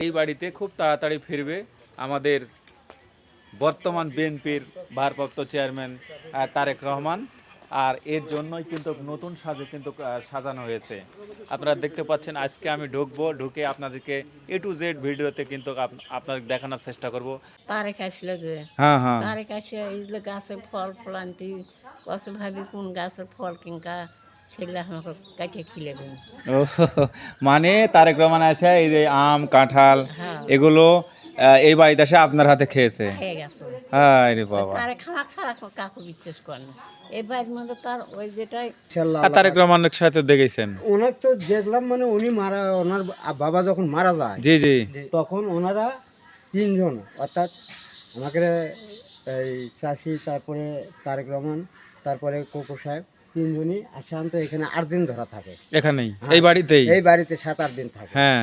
এই বাড়িতে খুব তাড়াতাড়ি ফিরবে আমাদের বর্তমান বিএনপির ভারপ্রাপ্ত চেয়ারম্যান তারেক রহমান। আর এর জন্যই কিন্তু নতুন সাজে কিন্তু সাজানো হয়েছে। আপনারা দেখতে পাচ্ছেন আজকে আমি ঢুকবো ঢুকে আপনাদেরকে এ টু জেড ভিডিওতে কিন্তু আপ- আপনাদের দেখানোর চেষ্টা করব। তারেক আসলে যে। হ্যাঁ হ্যাঁ। তারেক আসে এইগুলো গাছের ফল ফলান্তি ভাবি কোন গাছের ফল কিনকা সেগুলো আমাকে কাটিয়ে খিলেবেন ও মানে তারেক রহমান আসে এই যে আম কাঁঠাল হ্যাঁ। এগুলো এই বাড়িতে এসে আপনার হাতে খেয়েছে? বাবা। তারে খাওয়া ছাড়া কাকু বিশ্বাস করে এই বাড়ির মধ্যে তার ওই যেটাই তারেক রহমানের সাথে দেখেছেন। ওনার তো দেখলাম মানে উনি মারা ওনার বাবা যখন মারা যায় জি জি। তখন ওনারা তিনজন অর্থাৎ আমাকে এই চাষি তারপরে তারেক রহমান তারপরে কোকো সাহেব তিনজনই আসান্ত এখানে আট দিন ধরা থাকে। এখানেই? হ্যাঁ। এই বাড়িতেই? এই বাড়িতে সাত আট দিন থাকে। হ্যাঁ।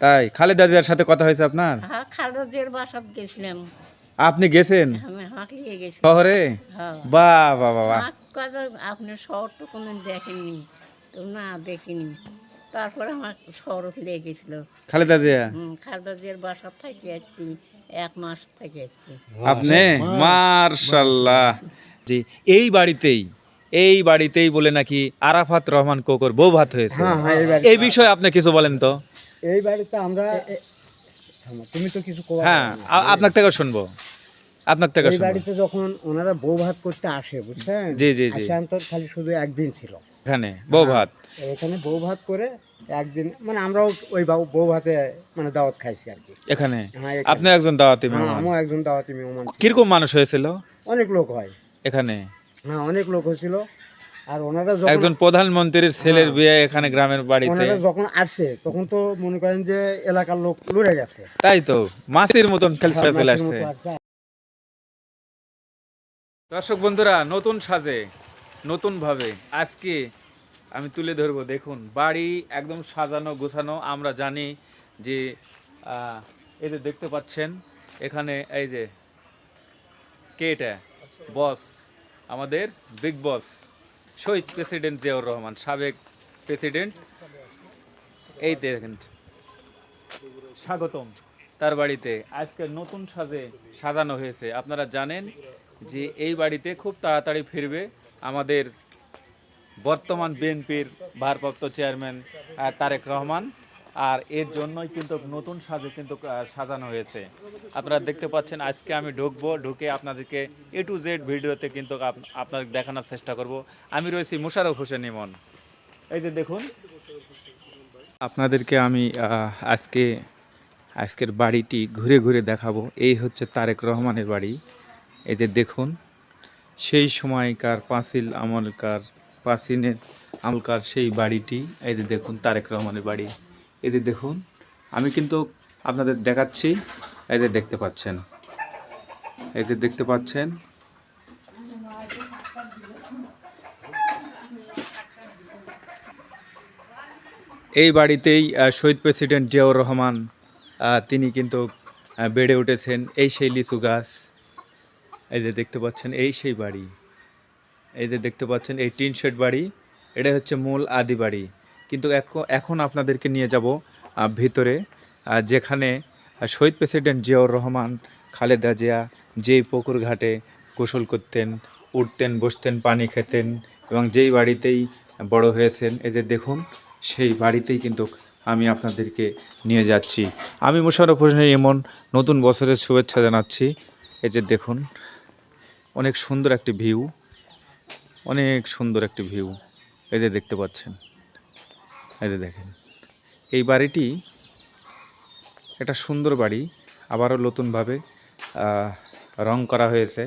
তাই? খালেদা জিয়ার সাথে কথা হয়েছে আপনার? হ্যাঁ খালদের বাসা গেছিলাম। আপনি গেছেন? আমি হাঁক নিয়ে গেছি। শহরে? হ্যাঁ। বাহ বাহ বাহ বাহ। হাঁক আপনি শহর তো কোনো দেখেননি। তো না দেখিনি। তারপরে আমার শহর লেগে গেছিল। খালেদা জিয়া? হুম খালদাদের বাসা থেকে যাচ্ছি এক মাস থেকে যাচ্ছি আপনি? মার্শাল্লাহ জি এই বাড়িতেই এই বাড়িতেই বলে নাকি আরাফাত রহমান কোকর বউ ভাত হয়েছে। হ্যাঁ হ্যাঁ এই বিষয়ে আপনি কিছু বলেন তো। এই বাড়িতে আমরা তুমি তো কিছু হ্যাঁ আপনার থেকে শুনব। আপনার থেকে এই বাড়িতে যখন ওনারা বউ ভাত করতে আসে বুঝছেন? জি জি জি। আসান্ত খালি শুধু একদিন ছিল। এখানে বউ ভাত। এখানে বউ ভাত করে একদিন মানে আমরাও ওই বাবু- বউ ভাতে মানে দাওয়াত খাইছি আর কি। এখানে? হ্যাঁ আপনি একজন দাওয়াতি হ্যাঁ, মেহমান আমিও একজন দাওয়াতি মেহমান। ছিলাম। কীরকম মানুষ হয়েছিল? অনেক লোক হয়। এখানে? হ্যাঁ অনেক লোক হয়েছিল। আর ওনারা যখন একজন প্রধানমন্ত্রীর ছেলের হ্যাঁ। বিয়ে এখানে গ্রামের বাড়িতে। ওনারা যখন আসছে তখন তো মনে করেন যে এলাকার লোক লড়ে গেছে। তাই তো মাসির মতন খেলছে হ্যাঁ, চলে আসছে। দর্শক বন্ধুরা নতুন সাজে নতুনভাবে আজকে আমি তুলে ধরবো। দেখুন বাড়ি একদম সাজানো গোছানো। আমরা জানি যে আহ, এই যে দেখতে পাচ্ছেন এখানে এই যে কে এটা? বস। আমাদের বিগ বস শহীদ প্রেসিডেন্ট জিয়াউর রহমান, সাবেক প্রেসিডেন্ট। এই দেখেন, স্বাগতম। তার বাড়িতে আজকে নতুন সাজে সাজানো হয়েছে। আপনারা জানেন যে এই বাড়িতে খুব তাড়াতাড়ি ফিরবে আমাদের বর্তমান বিএনপির ভারপ্রাপ্ত চেয়ারম্যান তারেক রহমান। আর এর জন্যই কিন্তু নতুন সাজে কিন্তু সাজানো হয়েছে। আপনারা দেখতে পাচ্ছেন, আজকে আমি ঢুকবো, ঢুকে আপনাদেরকে এ টু জেড ভিডিওতে কিন্তু আপ- আপনাদের দেখানোর চেষ্টা করব। আমি রয়েছি মুশারফ হোসেন ইমন। এই যে দেখুন, আপনাদেরকে আমি আজকে, আজকের বাড়িটি ঘুরে ঘুরে দেখাবো। এই হচ্ছে তারেক রহমানের বাড়ি। এই যে দেখুন, সেই সময়কার পাঁচিল আমলকার পাঁচিনের আমলকার সেই বাড়িটি। এই যে দেখুন, তারেক রহমানের বাড়ি। যে দেখুন, আমি কিন্তু আপনাদের দেখাচ্ছি, এই যে দেখতে পাচ্ছেন। এই যে দেখতে পাচ্ছেন। এই বাড়িতেই শহীদ প্রেসিডেন্ট জিয়াউর রহমান তিনি কিন্তু বেড়ে উঠেছেন। এই সেই লিচু গাছ, এই যে দেখতে পাচ্ছেন, এই সেই বাড়ি। এই যে দেখতে পাচ্ছেন, এই টিন শেড বাড়ি। এটা হচ্ছে মূল আদি বাড়ি। কিন্তু এখন আপনাদেরকে নিয়ে যাব ভিতরে যেখানে শহীদ প্রেসিডেন্ট জিয়াউর রহমান, খালেদা জিয়া যেই পুকুর ঘাটে গোসল করতেন, উঠতেন, বসতেন, পানি খেতেন এবং যেই বাড়িতেই বড় হয়েছেন, এই যে দেখুন, সেই বাড়িতেই কিন্তু আমি আপনাদেরকে নিয়ে যাচ্ছি। আমি মোশারফ হোসেন এমন নতুন বছরের শুভেচ্ছা জানাচ্ছি। এই যে দেখুন, অনেক সুন্দর একটি ভিউ, অনেক সুন্দর একটি ভিউ, এই যে দেখতে পাচ্ছেন। এই দেখেন। এই বাড়িটি একটা সুন্দর বাড়ি, আবারও নতুনভাবে রং করা হয়েছে।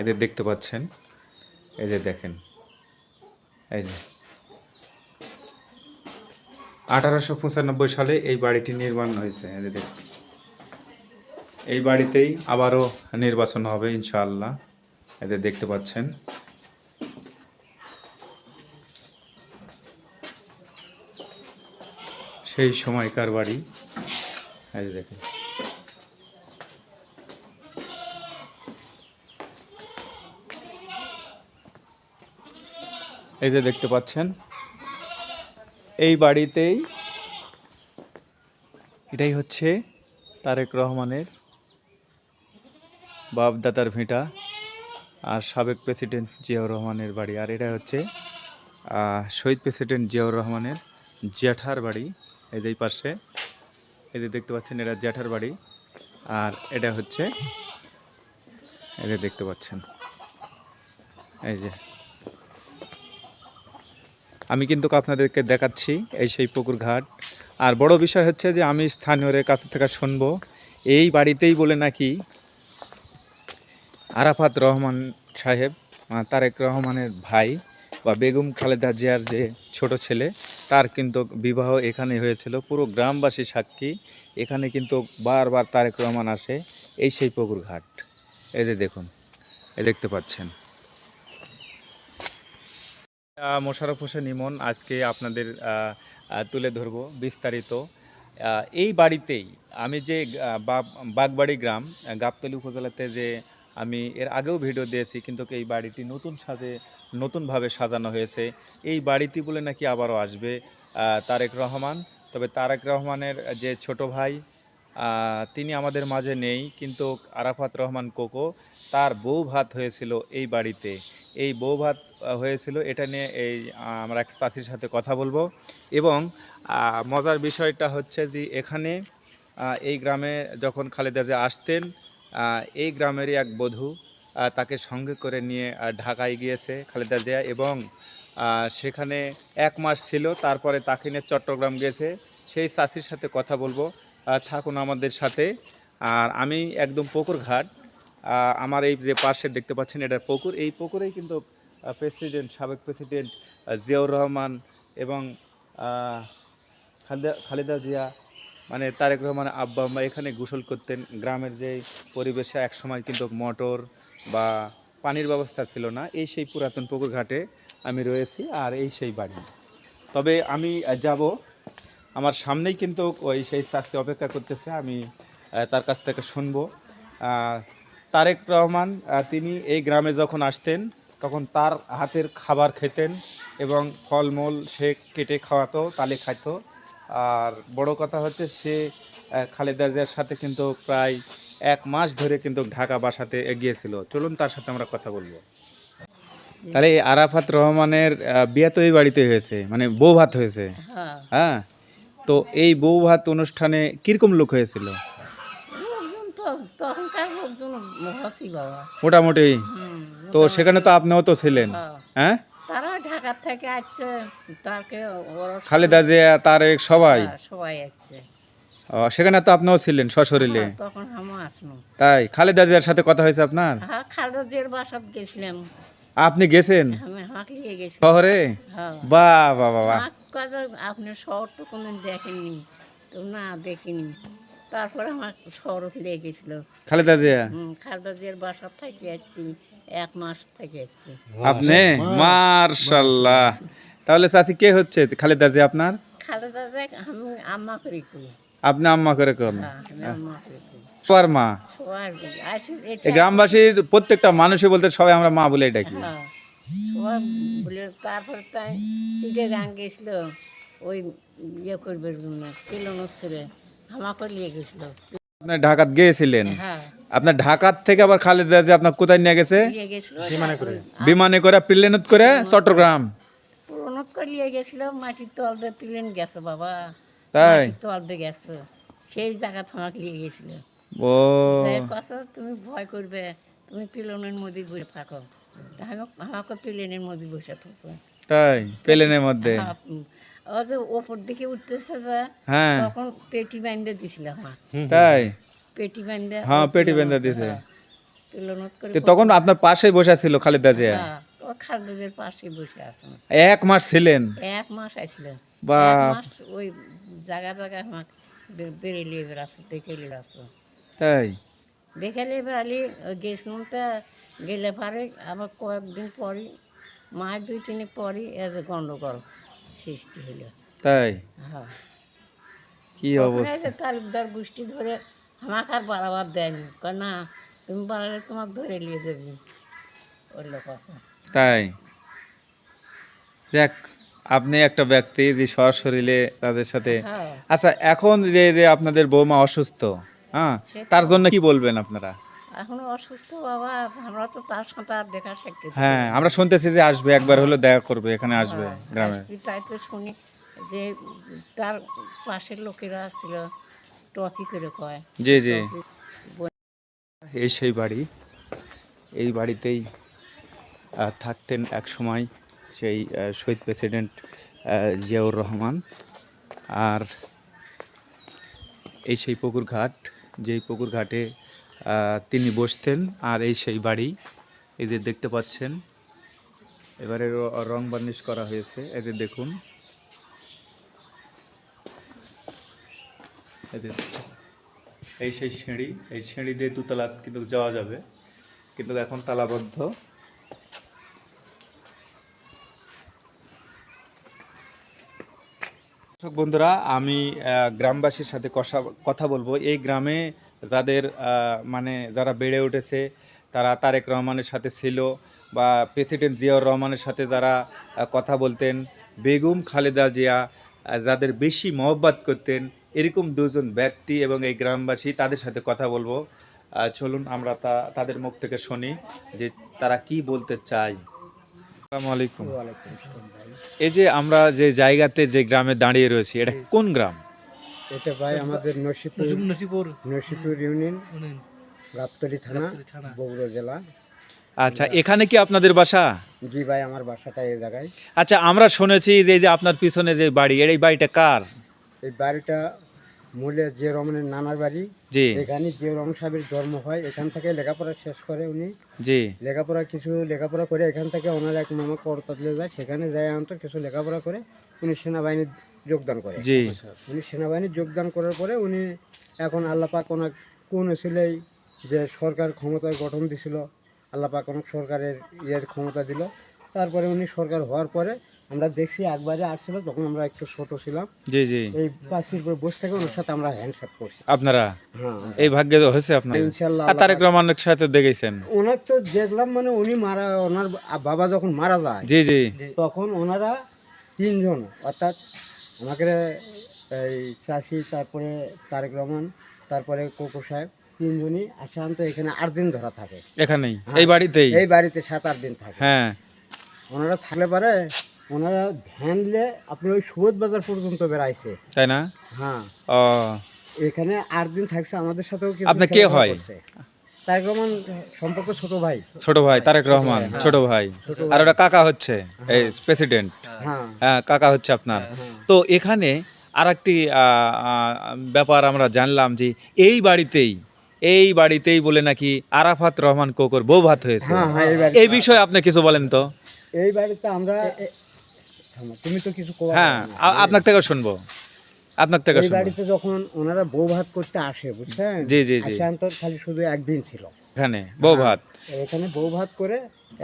এদের দেখতে পাচ্ছেন, এই যে দেখেন। এই যে। আঠারোশো পঁচানব্বই সালে এই বাড়িটি নির্মাণ হয়েছে। এদের। এই বাড়িতেই আবারও নির্বাচন হবে, ইনশাআল্লাহ। এদের দেখতে পাচ্ছেন। সেই সময়কার বাড়ি। এই দেখেন। এই যে দেখতে পাচ্ছেন, এই বাড়িতেই এটাই হচ্ছে তারেক রহমানের বাপদাদার ভিটা আর সাবেক প্রেসিডেন্ট জিয়াউর রহমানের বাড়ি। আর এটা হচ্ছে শহীদ প্রেসিডেন্ট জিয়াউর রহমানের জ্যাঠার বাড়ি। এই যে এই পাশে, এই যে দেখতে পাচ্ছেন এটা জ্যাঠার বাড়ি। আর এটা হচ্ছে, এই যে দেখতে পাচ্ছেন, এই যে। আমি কিন্তু আপনাদেরকে দেখাচ্ছি এই সেই পুকুর ঘাট। আর বড় বিষয় হচ্ছে যে আমি স্থানীয়দের কাছ থেকে শুনব, এই বাড়িতেই বলে নাকি আরাফাত রহমান সাহেব তারেক রহমানের ভাই বা বেগম খালেদা জিয়ার যে ছোট ছেলে তার কিন্তু বিবাহ এখানে হয়েছিল। পুরো গ্রামবাসী সাক্ষী। এখানে কিন্তু বারবার তারেক রহমান আসে এই সেই পুকুর ঘাট। এই যে দেখুন এ দেখতে পাচ্ছেন। আহ, মোশাররফ হোসেন ইমন আজকে আপনাদের তুলে ধরব বিস্তারিত। এই বাড়িতেই আমি যে বাগবাড়ি গ্রাম গাবতলী উপজেলাতে যে আমি এর আগেও ভিডিও দিয়েছি কিন্তু এই বাড়িটি নতুন সাজে নতুনভাবে সাজানো হয়েছে। এই বাড়িটি বলে নাকি আবারও আসবে তারেক রহমান। তবে তারেক রহমানের যে ছোট ভাই তিনি আমাদের মাঝে নেই, কিন্তু আরাফাত রহমান কোকো, তার বউ ভাত হয়েছিল এই বাড়িতে। এই বউ ভাত হয়েছিল, এটা নিয়ে এই আমরা এক চাষির সাথে কথা বলব। এবং মজার বিষয়টা হচ্ছে যে এখানে এই গ্রামে যখন খালেদা জিয়া আসতেন এই গ্রামেরই এক বধূ তাকে সঙ্গে করে নিয়ে ঢাকায় গিয়েছে খালেদা জিয়া এবং সেখানে এক মাস ছিল, তারপরে তাকে নিয়ে চট্টগ্রাম গিয়েছে সেই চাষির সাথে কথা বলব থাকুন আমাদের সাথে। আর আমি একদম পুকুর ঘাট আমার এই যে পাশে দেখতে পাচ্ছেন, এটা পুকুর। এই পুকুরেই কিন্তু প্রেসিডেন্ট, সাবেক প্রেসিডেন্ট জিয়াউর রহমান এবং খালেদা খালেদা জিয়া মানে তারেক রহমান আব্বা আম্মা এখানে গোসল করতেন। গ্রামের যে পরিবেশে একসময় কিন্তু মোটর বা পানির ব্যবস্থা ছিল না, এই সেই পুরাতন পুকুর ঘাটে আমি রয়েছি আর এই সেই বাড়ি। তবে আমি যাব, আমার সামনেই কিন্তু ওই সেই চাষি অপেক্ষা করতেছে, আমি তার কাছ থেকে শুনব। তারেক রহমান তিনি এই গ্রামে যখন আসতেন, তখন তার হাতের খাবার খেতেন এবং ফলমূল সে কেটে খাওয়াতো, তালে খাইতো। আর বড় কথা হচ্ছে সে খালেদা জিয়ার সাথে কিন্তু প্রায় এক মাস ধরে কিন্তু ঢাকা বাসাতে এগিয়েছিল। চলুন তার সাথে আমরা কথা বলব। তাহলে আরাফাত রহমানের বিয়ে তো এই বাড়িতে হয়েছে মানে বউ ভাত হয়েছে। হ্যাঁ। হ্যাঁ? তো এই বউ ভাত অনুষ্ঠানে কীরকম লোক হয়েছিল? মোটামুটি? তো সেখানে তো আপনিও তো ছিলেন। হ্যাঁ। হ্যাঁ? তারা থেকে আসছে তাকে খালেদা জিয়া তারেক সবাই? হ্যাঁ, সবাই আসছে। সেখানে তো আপনিও ছিলেন সশরীরে। তখন আমি আসলো তাই? খালেদা জিয়ার সাথে কথা হয়েছে আপনার? হ্যাঁ খালেদের বাসাত গেছিলাম। আপনি গেছেন? আমি হাঁক নিয়ে গেছি। শহরে? বাহ বাহ বাহ আপনি শহর তো কোনোদিন দেখেননি তো না দেখিনি। তারপরে আমার শহর লেগেছিল খালেদা জিয়া? খালেদাদের বাসা থেকে যাচ্ছি এক মাস থেকে যাচ্ছি আপনি? মার্শাল্লাহ তাহলে চাচি কে হচ্ছে? খালেদা জিয়া আপনার? খালেদা দেখ আমি আম্মা করি আপনি আম্মা করে কোন হ্যাঁ সবার মা। সবাই আসি এটা এই গ্রামবাসীর প্রত্যেকটা মানুষই বলতে সবাই আমরা মা বলে ডাকি। হ্যাঁ তারপরে তাই গান গেছিল ওই ইয়ে করবার জন্য কিলো আমাকে নিয়ে গেছিল। আপনি ঢাকাত গিয়েছিলেন। হ্যাঁ। আপনার ঢাকার থেকে আবার খালেদা জিয়া আপনার কোথায় নিয়ে গেছে? বিমানে করে। বিমানে করে প্লেনত করে চট্টগ্রাম। পুরোনো করে নিয়ে গেছিল মাটির তল দিয়ে প্লেন গেছে বাবা। তাই? দিয়ে সেই জায়গা তোমাকে নিয়ে গেছিল ও। কথা তুমি ভয় করবে। তুমি প্লেনের মধ্যে বসে থাকো। আমাকে প্লেনের মধ্যে বসে থাকো। তাই? প্লেনের মধ্যে? হ্যাঁ, ও যে ওপর দিকে উঠতেছে যে হ্যাঁ। তখন পেটি দিছিল আমার। তাই? পেটি হ্যাঁ, পেটি বেঁধে দিছে। প্লেনত করে তো তখন আপনার পাশে বসে ছিল খালেদা জিয়া? হ্যাঁ, ও পাশে বসে আছে। এক মাস ছিলেন? এক মাস আসছিল বা ওই জায়গা জায়গায় আমার দেখে তাই? দেখে গেছিলাম গেলে পারে আবার কয়েকদিন মাস দুই তিন পরই এজ গন্ডগোল সৃষ্টি হলো। তাই? হ্যাঁ। কি অবস্থা? তালুকদার গোষ্ঠী ধরে আমাকে আর বাড়াবার দেয়নি না তুমি বাড়ালে তোমার ধরে নিয়ে যাবি ওই লোক তাই? যাক আপনি একটা ব্যক্তি যে সশরীরে তাদের সাথে হ্যাঁ। আচ্ছা এখন যে যে আপনাদের বৌমা অসুস্থ হ্যাঁ তার জন্য কি বলবেন আপনারা? এখনও অসুস্থ বাবা আমরা তো তার সাথে আর দেখা সাক্ষাৎ হ্যাঁ আমরা শুনতেছি যে আসবে একবার হলো দেখা করবে এখানে আসবে হ্যাঁ, গ্রামে তাই তো শুনি যে তার পাশের লোকেরা আসছিল টপি করে কয়। জি জি। এই সেই বাড়ি এই বাড়িতেই থাকতেন এক সময় সেই শহীদ প্রেসিডেন্ট জিয়াউর রহমান। আর এই সেই পুকুর ঘাট, যেই পুকুর ঘাটে তিনি বসতেন। আর এই সেই বাড়ি, এই যে দেখতে পাচ্ছেন, এবারে রং বার্নিশ করা হয়েছে। এই যে দেখুন। এই এই সেই সিঁড়ি, এই সিঁড়ি দিয়ে দুতলা কিন্তু যাওয়া যাবে। কিন্তু এখন তালাবদ্ধ। বন্ধুরা, আমি গ্রামবাসীর সাথে কষা, কথা বলব। এই গ্রামে যাদের মানে যারা বেড়ে উঠেছে, তারা তারেক রহমানের সাথে ছিল বা প্রেসিডেন্ট জিয়াউর রহমানের সাথে যারা কথা বলতেন, বেগম খালেদা জিয়া যাদের বেশি মহব্বত করতেন, এরকম দুজন ব্যক্তি এবং এই গ্রামবাসী তাদের সাথে কথা বলব। চলুন আমরা তা, তাদের মুখ থেকে শুনি যে তারা কি বলতে চায়। আলাইকুম। ওয়ালাইকুম আসসালাম ভাই। এই যে আমরা যে জায়গাতে যে গ্রামে দাঁড়িয়ে রয়েছি এটা কোন গ্রাম? এটা ভাই আমাদের নসিপুর ইউনিয়ন গাবতলি থানা। বগুড়া জেলা। আচ্ছা এখানে কি আপনাদের বাসা? জি ভাই আমার বাসাটা এই জায়গায়। আচ্ছা আমরা শুনেছি যে এই যে আপনার পিছনে যে বাড়ি এই বাড়িটা কার? এই বাড়িটা মূলে যে রমনের নানার বাড়ি জি। এখানে যে রমন সাহেবের জন্ম হয় এখান থেকে লেখাপড়া শেষ করে উনি। জি। লেখাপড়া কিছু লেখাপড়া করে এখান থেকে ওনার এক মামা করতাতলে যায় সেখানে যায় অন্তর কিছু লেখাপড়া করে উনি সেনাবাহিনী যোগদান করে। জি। উনি সেনাবাহিনী যোগদান করার পরে উনি এখন আল্লাপাক ওনার কোন ছিলেই যে সরকার ক্ষমতায় গঠন দিছিল আল্লাপাক অনেক সরকারের ইয়ের ক্ষমতা দিল তারপরে উনি সরকার হওয়ার পরে আমরা দেখছি একবারে আসছিল তখন আমরা একটু ছোট ছিলাম। জি জি। এই পাশের উপরে বসে থেকে ওনার সাথে আমরা হ্যান্ডশেক করছি। আপনারা? হ্যাঁ। এই ভাগ্যে হয়েছে আপনার। ইনশাল্লাহ আর তারেক রহমানের সাথে দেখেছেন। ওনার তো দেখলাম মানে উনি মারা ওনার বাবা যখন মারা যায় জি জি। তখন ওনারা তিনজন অর্থাৎ আমাকে এই চাষি তারপরে তারেক রহমান তারপরে কোকো সাহেব তিনজনই সাধারণত এখানে আট দিন ধরা থাকে। এখানেই হ্যাঁ। এই বাড়িতেই? এই বাড়িতে সাত আট দিন থাকে। হ্যাঁ। ওনারা থাকলে পারে ওনারা আপনার ওই সুবোধ বাজার পর্যন্ত বেড়াইছে। তাই না? হ্যাঁ। ও। এখানে আট দিন থাকছে আমাদের সাথেও আপনার কে হয়? তারেক রহমান সম্পর্ক ছোট ভাই। ছোট ভাই তারেক রহমান হ্যাঁ। ছোট ভাই। আর ওটা কাকা হচ্ছে এই প্রেসিডেন্ট। হ্যাঁ। হ্যাঁ কাকা হচ্ছে আপনার। হ্যাঁ তো এখানে আর একটি ব্যাপার আমরা জানলাম যে এই বাড়িতেই এই বাড়িতেই বলে নাকি আরাফাত রহমান কোকর বউ ভাত হয়েছে। হ্যাঁ হ্যাঁ এই বিষয়ে আপনি কিছু বলেন তো। এই বাড়িতে আমরা তুমি তো কিছু হ্যাঁ আপনার থেকে শুনব। আপনার থেকে শুনব। বাড়িতে যখন ওনারা বউ ভাত করতে আসে বুঝছেন? জি জি জি। আসান্তর খালি শুধু একদিন ছিল। এখানে বউ হ্যাঁ। ভাত। এখানে বউ ভাত করে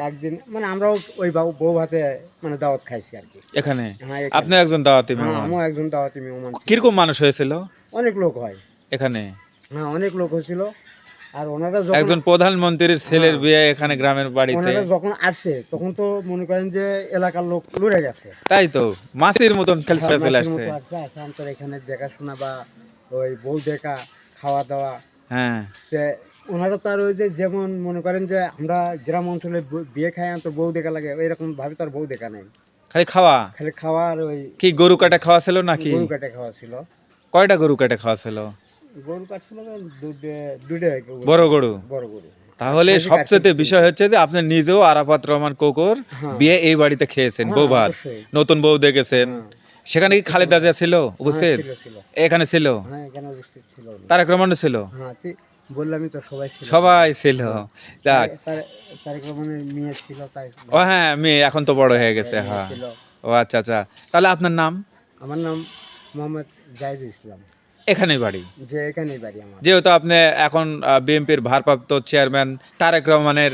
একদিন মানে আমরাও ওই বউ ভাতে মানে দাওয়াত খাইছি আর কি। এখানে? হ্যাঁ আপনি একজন দাওয়াতি মেহমান। আমিও একজন দাওয়াতি মেহমান। কীরকম মানুষ হয়েছিল? অনেক লোক হয়। এখানে? হ্যাঁ অনেক লোক হয়েছিল। আর ওনারা যখন একজন প্রধানমন্ত্রীর ছেলের হ্যাঁ। বিয়ে এখানে গ্রামের বাড়িতে। ওনারা যখন আসছে তখন তো মনে করেন যে এলাকার লোক লুড়ে গেছে। তাই তো মাসির মতন খেলছে হ্যাঁ, চলে আসছে। এখানে দেখাশোনা বা ওই বউ দেখা খাওয়া দাওয়া। হ্যাঁ। ওনারা ওই যে যেমন মনে করেন যে আমরা গ্রাম অঞ্চলে বিয়ে খাই তো বউ দেখা লাগে এরকম ভাবে তো আর বউ দেখা নেই। খালি খাওয়া? খালি খাওয়া আর ওই কি গরু কাটা খাওয়া ছিল নাকি? গরু কাটে খাওয়া ছিল। কয়টা গরু কাটে খাওয়া ছিল? গরু। বড় গরু? বড় গরু। তাহলে সবচেয়ে বিষয় হচ্ছে যে আপনি নিজেও আরাফাত রহমান কোকর হ্যাঁ। বিয়ে এই বাড়িতে খেয়েছেন হ্যাঁ, বউ ভাত অবশ্যই। নতুন বউ দেখেছেন। হ্যাঁ, সেখানে কি খালেদা জিয়া ছিল? উপস্থিত। এখানে ছিল। তারেক রহমান ছিল? হ্যাঁ বললামই তো সবাই ছিল। সবাই ছিল। যাক। তার- তার- তারেক রহমানের মেয়ে ছিল তাই ও হ্যাঁ মেয়ে এখন তো বড় হয়ে গেছে হ্যাঁ ও আচ্ছা আচ্ছা। তাহলে আপনার নাম? আমার নাম মোহাম্মদ জাহিদুল ইসলাম। এখানে বাড়ি? যে এখানেই বাড়ি আমার। যেহেতু আপনি এখন বিএনপির ভারপ্রাপ্ত চেয়ারম্যান তারেক রহমানের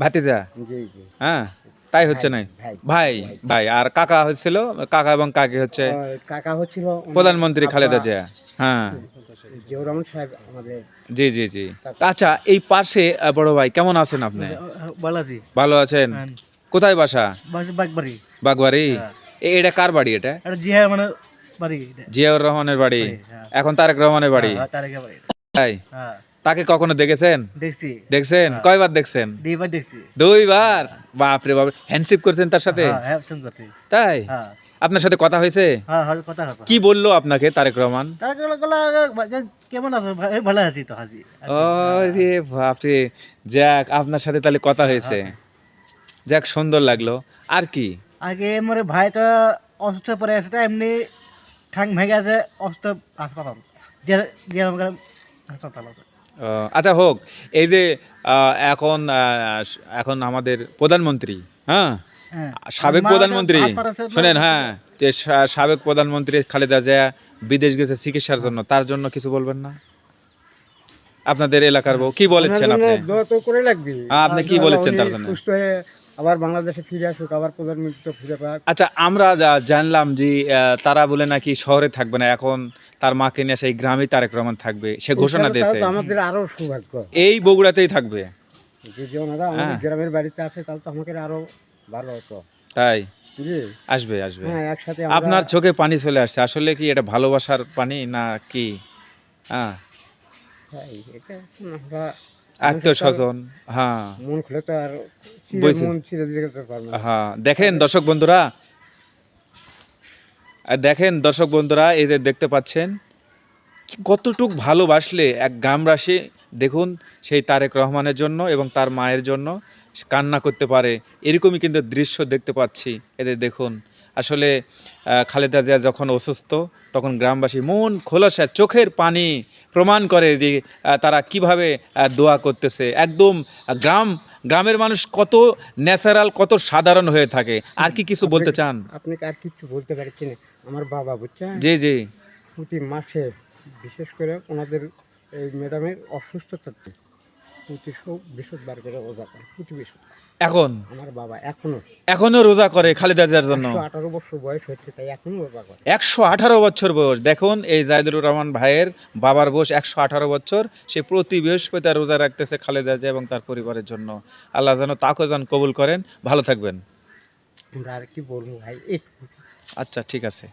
ভাতিজা? জি জি। হ্যাঁ? তাই হচ্ছে না ভাই ভাই আর কাকা হচ্ছিল? কাকা এবং কাকি হচ্ছে কাকা হচ্ছিল প্রধানমন্ত্রী খালেদা জিয়া। হ্যাঁ। সাহেব আমাদের জি জি জি। আচ্ছা এই পাশে বড় ভাই কেমন আছেন আপনি? বালাজি ভালো আছেন? হ্যাঁ, কোথায় বাসা? বাগবাড়ি। বাগবাড়ি? হ্যাঁ। এটা কার বাড়ি এটা? এটা জিহা মানে বাড়ি এটা। জিয়াউর রহমানের বাড়ি। হ্যাঁ। এখন তারেক রহমানের বাড়ি। হ্যাঁ, বাড়ি তাই? হ্যাঁ। তাকে কখনো দেখেছেন? দেখছি। দেখছেন? হ্যাঁ। কয়বার দেখছেন? দুইবার দেখছি। দুইবার? বাপরে বাপ হ্যান্ডশিপ করছেন তার সাথে? হ্যাঁ হ্যাঁ তাই? হ্যাঁ। আপনার সাথে কথা হয়েছে? হ্যাঁ হ্যাঁ কি বলল আপনাকে তারেক রহমান? কেমন আছে? ভাই, এই ভালো আছি তো হাজি। রে বাপরে। যাক আপনার সাথে তাহলে কথা হয়েছে। হ্যাঁ। যাক সুন্দর লাগল। আর কি? আগে মোর ভাইটা অসুস্থ পড়ে আছে তা এমনি ঠাং ভেঙে আছে অসুস্থ হাসপাতাল। হাসপাতাল আছে। আচ্ছা হোক। এই যে এখন এখন আমাদের প্রধানমন্ত্রী হ্যাঁ? হ্যাঁ। সাবেক প্রধানমন্ত্রী শোনেন হ্যাঁ যে সাবেক প্রধানমন্ত্রী খালেদা জিয়া বিদেশ গেছে চিকিৎসার জন্য তার জন্য কিছু বলবেন না? আপনাদের এলাকার বউ কি বলেছেন আপনি? আপনি কি বলেছেন তার জন্য? সুস্থ হয়ে আবার বাংলাদেশে ফিরে আসুক আবার প্রধানমন্ত্রী তো ফিরে পাক। আচ্ছা আমরা যা জানলাম যে তারা বলে নাকি শহরে থাকবে না এখন তার মাকে নিয়ে সেই গ্রামে তারেক রহমান থাকবে সে ঘোষণা দিয়েছে। আমাদের আরও সৌভাগ্য। এই বগুড়াতেই থাকবে। যদি ওনারা আমাদের হ্যাঁ। গ্রামের বাড়িতে আসে তাহলে তো আমাকে আরও ভালো হতো। তাই? আসবে আসবে। হ্যাঁ একসাথে আপনার চোখে পানি চলে আসছে আসলে কি এটা ভালোবাসার পানি না কি? হ্যাঁ। আমরা আত্মীয় স্বজন হ্যাঁ। মন খুলে তো আর মন চিরে দিতে পারব হ্যাঁ দেখেন দর্শক বন্ধুরা আর দেখেন দর্শক বন্ধুরা এই যে দেখতে পাচ্ছেন কতটুক ভালোবাসলে এক গ্রামবাসী দেখুন সেই তারেক রহমানের জন্য এবং তার মায়ের জন্য কান্না করতে পারে এরকমই কিন্তু দৃশ্য দেখতে পাচ্ছি। এদের দেখুন আসলে খালেদা জিয়া যখন অসুস্থ তখন গ্রামবাসী মন খোলাসা চোখের পানি প্রমাণ করে যে তারা কীভাবে দোয়া করতেছে। একদম গ্রাম গ্রামের মানুষ কত ন্যাচারাল কত সাধারণ হয়ে থাকে। আর কি কিছু বলতে চান? আপনি আর কিছু বলতে পারছেন আমার বাবা বুঝছেন? জি জি। প্রতি মাসে বিশেষ করে ওনাদের এই ম্যাডামের অসুস্থতাতে বৃহস্পতিবার করে রোজা করে প্রতি বৃহস্পতিবার এখন? আমার বাবা এখনও। এখনও রোজা করে খালেদা জিয়ার জন্য? আঠারো বছর বয়স হচ্ছে তাই এখনও রোজা করে। একশো আঠারো বছর বয়স। দেখুন এই জাহিদুর রহমান ভাইয়ের বাবার বয়স একশো আঠারো বছর। সে প্রতি রোজা রাখতেছে খালেদা জিয়া এবং তার পরিবারের জন্য। আল্লাহ যেন তাকে যেন কবুল করেন। ভালো থাকবেন। আমরা আর কি বলব ভাই আচ্ছা ঠিক আছে।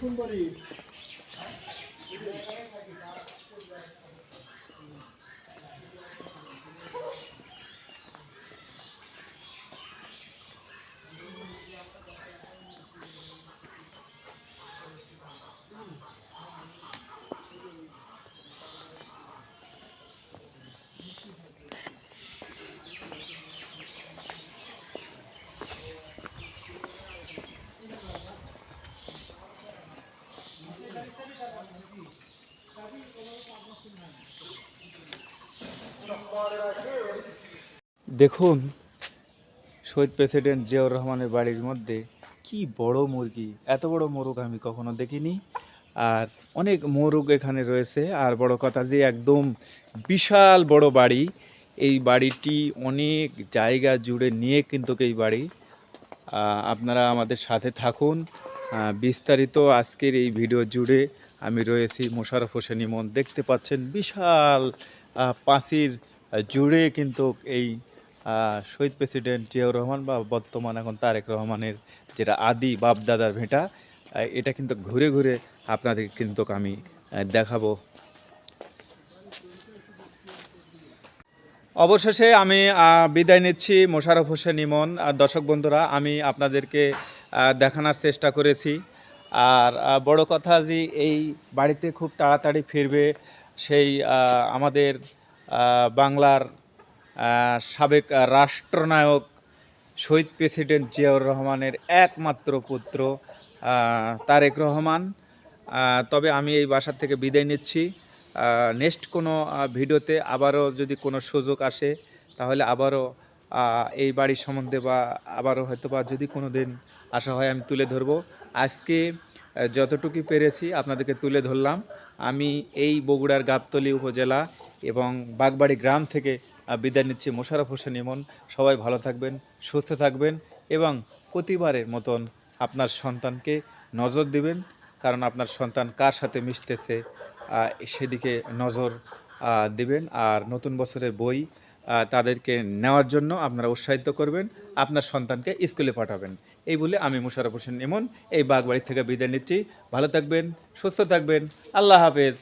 সুন্দরী দেখুন, শহীদ প্রেসিডেন্ট জিয়াউর রহমানের বাড়ির মধ্যে কি বড় মুরগি, এত বড় মোরগ আমি কখনো দেখিনি। আর অনেক মোরগ এখানে রয়েছে, আর বড় কথা যে একদম বিশাল বড় বাড়ি। এই বাড়িটি অনেক জায়গা জুড়ে নিয়ে কিন্তু এই বাড়ি। আপনারা আমাদের সাথে থাকুন। বিস্তারিত আজকের এই ভিডিও জুড়ে আমি রয়েছি মোশারফ হোসেন ইমন। দেখতে পাচ্ছেন বিশাল পাঁচির জুড়ে কিন্তু এই শহীদ প্রেসিডেন্ট জিয়াউর রহমান বা বর্তমান এখন তারেক রহমানের যেটা আদি বাপদাদার ভেটা এটা কিন্তু ঘুরে ঘুরে আপনাদের কিন্তু আমি দেখাবো। অবশেষে আমি বিদায় নিচ্ছি মোশারফ হোসেন ইমন। দর্শক বন্ধুরা, আমি আপনাদেরকে দেখানোর চেষ্টা করেছি। আর বড় কথা যে এই বাড়িতে খুব তাড়াতাড়ি ফিরবে সেই আমাদের বাংলার সাবেক রাষ্ট্রনায়ক শহীদ প্রেসিডেন্ট জিয়াউর রহমানের একমাত্র পুত্র তারেক রহমান। তবে আমি এই বাসার থেকে বিদায় নিচ্ছি। নেক্সট কোনো ভিডিওতে আবারও যদি কোনো সুযোগ আসে, তাহলে আবারও এই বাড়ির সম্বন্ধে বা আবারও হয়তো বা যদি কোনো দিন আসা হয় আমি তুলে ধরবো। আজকে যতটুকু পেরেছি আপনাদেরকে তুলে ধরলাম। আমি এই বগুড়ার গাবতলী উপজেলা এবং বাগবাড়ি গ্রাম থেকে বিদায় নিচ্ছি। মোশারফ হোসেন ইমন, সবাই ভালো থাকবেন, সুস্থ থাকবেন এবং প্রতিবারের মতন আপনার সন্তানকে নজর দিবেন। কারণ আপনার সন্তান কার সাথে মিশতেছে সেদিকে নজর দিবেন। আর নতুন বছরের বই তাদেরকে নেওয়ার জন্য আপনারা উৎসাহিত করবেন, আপনার সন্তানকে স্কুলে পাঠাবেন। এই বলে আমি মুশারফ হোসেন ইমন, এই বাগবাড়ি থেকে বিদায় নিচ্ছি। ভালো থাকবেন, সুস্থ থাকবেন। আল্লাহ হাফেজ।